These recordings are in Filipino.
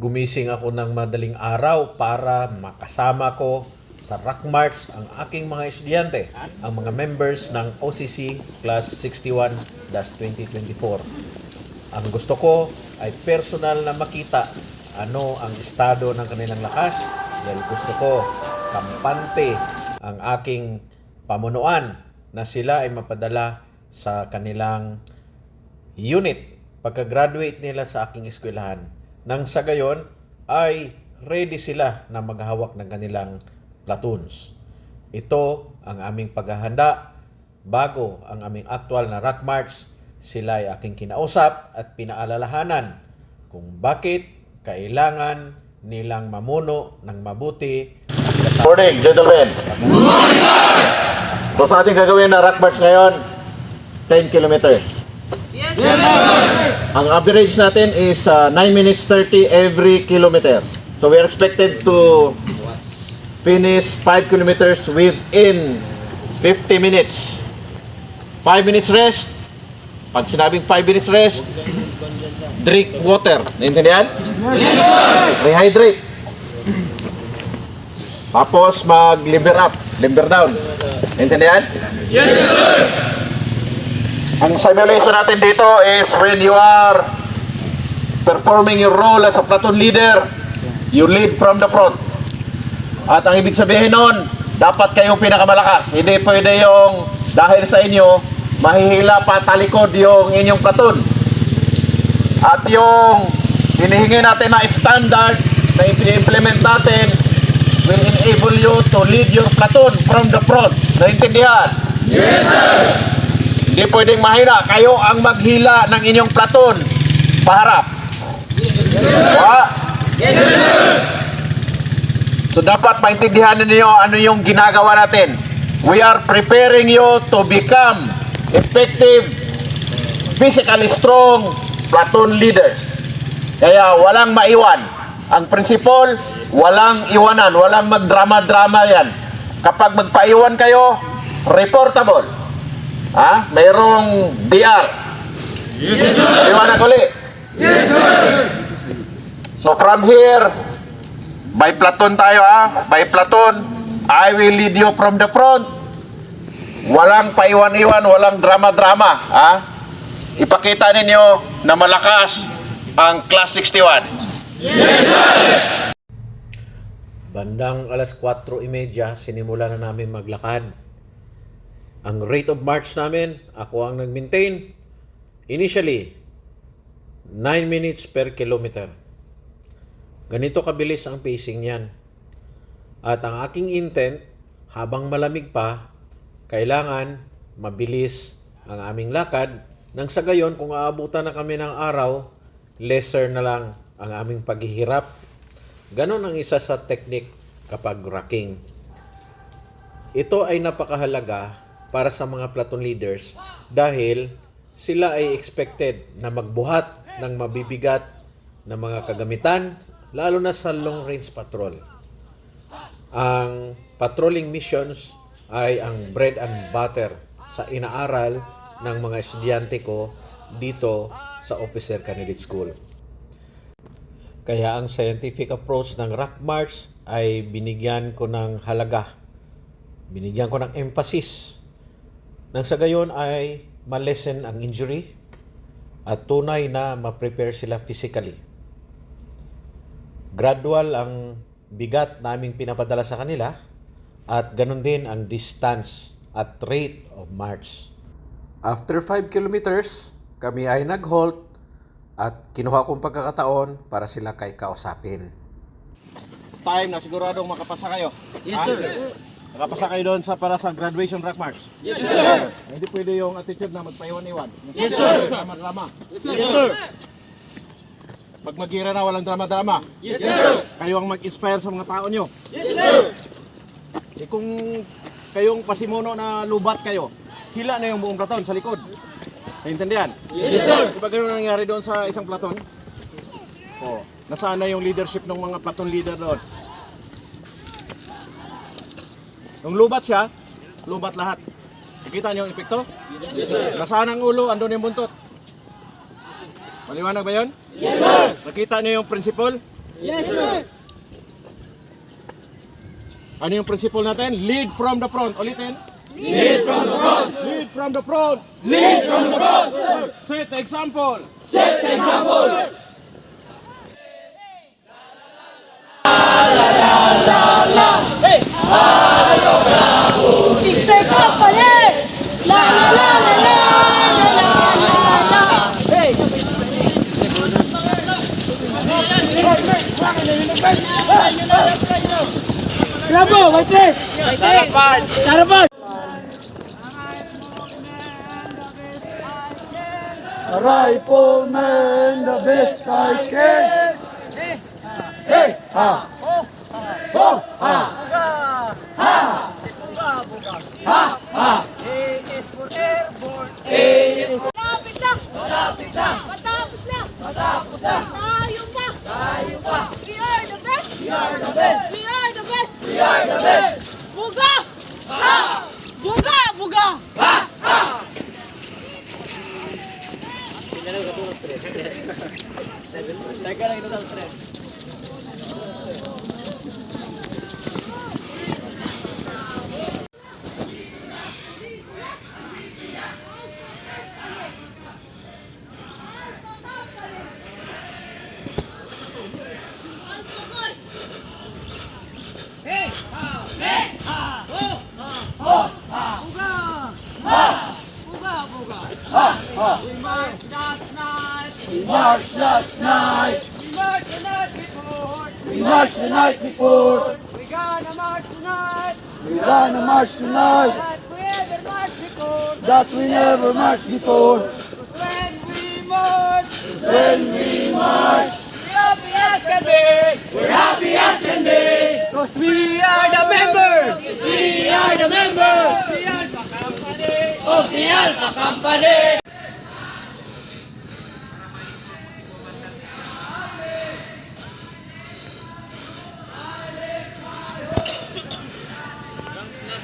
gumising ako ng madaling araw para makasama ko sa Rock March ang aking mga estudyante, ang mga members ng OCC Class 61-2024. Ang gusto ko ay personal na makita ano ang estado ng kanilang lakas dahil gusto ko kampante ang aking pamunuan na sila ay mapadala sa kanilang unit pagka-graduate nila sa aking eskwelahan. Nang sa gayon ay ready sila na maghahawak ng kanilang platoons. Ito ang aming paghahanda bago ang aming actual na Rock March. Sila ay aking kinausap at pinaalalahanan kung bakit kailangan nilang mamuno ng mabuti Morning, gentlemen. So sa ating gagawin na rock march ngayon, 10 kilometers. Yes, sir. Ang average natin is uh, 9 minutes 30 every kilometer. So we are expected to finish 5 kilometers within 50 minutes. 5 minutes rest. Pag sinabing 5 minutes rest, drink water. Naintindihan? Yes, sir! Rehydrate. Tapos mag-liver up, liver down. Naintindihan? Yes, sir! Ang simulation natin dito is when you are performing your role as a platoon leader, you lead from the front. At ang ibig sabihin nun, dapat kayong pinakamalakas. Hindi pwede yung dahil sa inyo, mahihila pa talikod yung inyong platoon. At yung hinihingi natin na standard na implement natin will enable you to lead your platoon from the front. Naintindihan? Hindi pwedeng mahina. Kayo ang maghila ng inyong platoon. Paharap. Wa? So dapat maintindihan ninyo ano yung ginagawa natin. We are preparing you to become effective, physically strong platoon leaders. Kaya walang maiwan. Ang principle, walang iwanan, walang magdrama-drama yan. Kapag magpaiwan kayo, reportable. Ha? Mayroong DR. Yes, sir. Liwanag uli. Yes, sir. So from here, by platoon tayo ha. By platoon, I will lead you from the front. Walang paiwan-iwan, walang drama-drama. Ha? Ipakita ninyo na malakas ang Class 61. Bandang alas 4.30, sinimula na namin maglakad. Ang rate of march namin, ako ang nag-maintain. Initially, 9 minutes per kilometer. Ganito kabilis ang pacing niyan. At ang aking intent, habang malamig pa, kailangan mabilis ang aming lakad nang sa gayon kung aabutan na kami ng araw, lesser na lang ang aming paghihirap Ganon ang isa sa technique kapag racking. Ito ay napakahalaga para sa mga platoon leaders dahil sila ay expected na magbuhat ng mabibigat na mga kagamitan lalo na sa long range patrol. Ang patrolling missions ay ang bread and butter sa inaaral ng mga estudyante ko dito sa Officer Candidate School. Kaya ang scientific approach ng Rock March ay binigyan ko ng halaga. Binigyan ko ng emphasis. Nang sa gayon ay malesen ang injury at tunay na ma-prepare sila physically. Gradual ang bigat naming pinapadala sa kanila at ganun din ang distance at rate of march. After 5 kilometers, kami ay nag-halt at kinuha kong pagkakataon para sila kay kausapin. Time na siguradong makapasa kayo. Yes, sir. Nakapasa kayo doon sa para sa graduation rock march. Yes, sir. Hindi pwede yung attitude na magpaiwan-iwan. Yes, sir. Drama-drama. Yes, sir. Pag magira na walang drama-drama. Yes, sir. Kayo ang mag-inspire sa mga tao nyo. Yes, sir. Eh kung kayong pasimuno na lubat kayo, hila na yung buong platon sa likod. Naintindihan? Yes, sir. Di ba ganun ang nangyari doon sa isang platon? Oh, nasaan na yung leadership ng mga platon leader doon? Nung lubat siya, lubat lahat. Nakita niyo ang epekto? Yes, sir. Nasaan ang ulo, andun yung buntot. Maliwanag ba yun? Yes, sir. Nakita niyo yung principle? Yes, sir. Ano yung principle natin? Lead from the front. Ulitin. Lead from the front. Lead from the front. Lead from the front. Set the example. Sister વૈષ્ણવ ચાર Rifleman, the best I can. Hey, hey, ha, oh, oh. Buga! Buga! Buga! Buga! We marched last night. We marched the night before. We marched the night before. We gonna march tonight We gonna march tonight like we ever marched before. that we never marched before. Cause when we march, When we march, we're happy as can be. We're happy as can be. Cause we are the members. We are the members. Of the Alpha Company.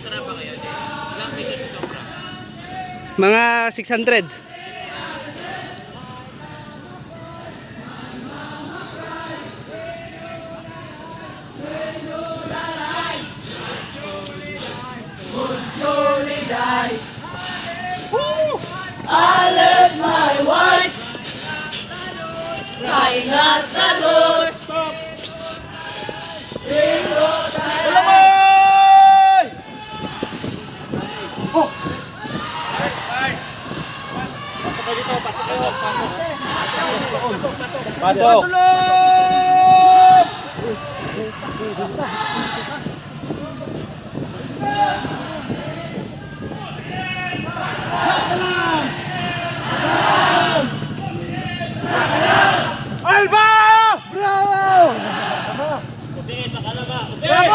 Extra kaya din? Ilang meters sobra? Mga 600. Pasok, pasok. Pasok. Pasok. Alba! Bravo! Bravo! Bravo!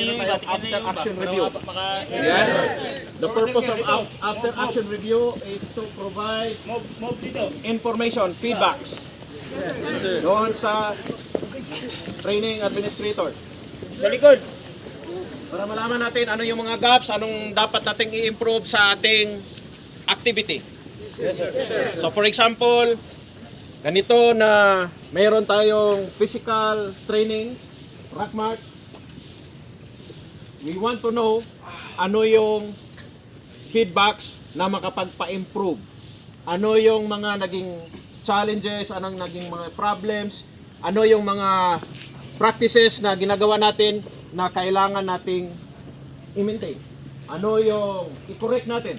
After action review. Yan. The purpose of af- after action review is to provide information, feedbacks. Doon sa training administrator. Sa likod. Para malaman natin ano yung mga gaps, anong dapat nating i-improve sa ating activity. So for example, ganito na mayroon tayong physical training, rock march. We want to know ano yung feedbacks na makapagpa-improve. Ano yung mga naging challenges, anong naging mga problems, ano yung mga practices na ginagawa natin na kailangan nating i-maintain. Ano yung i-correct natin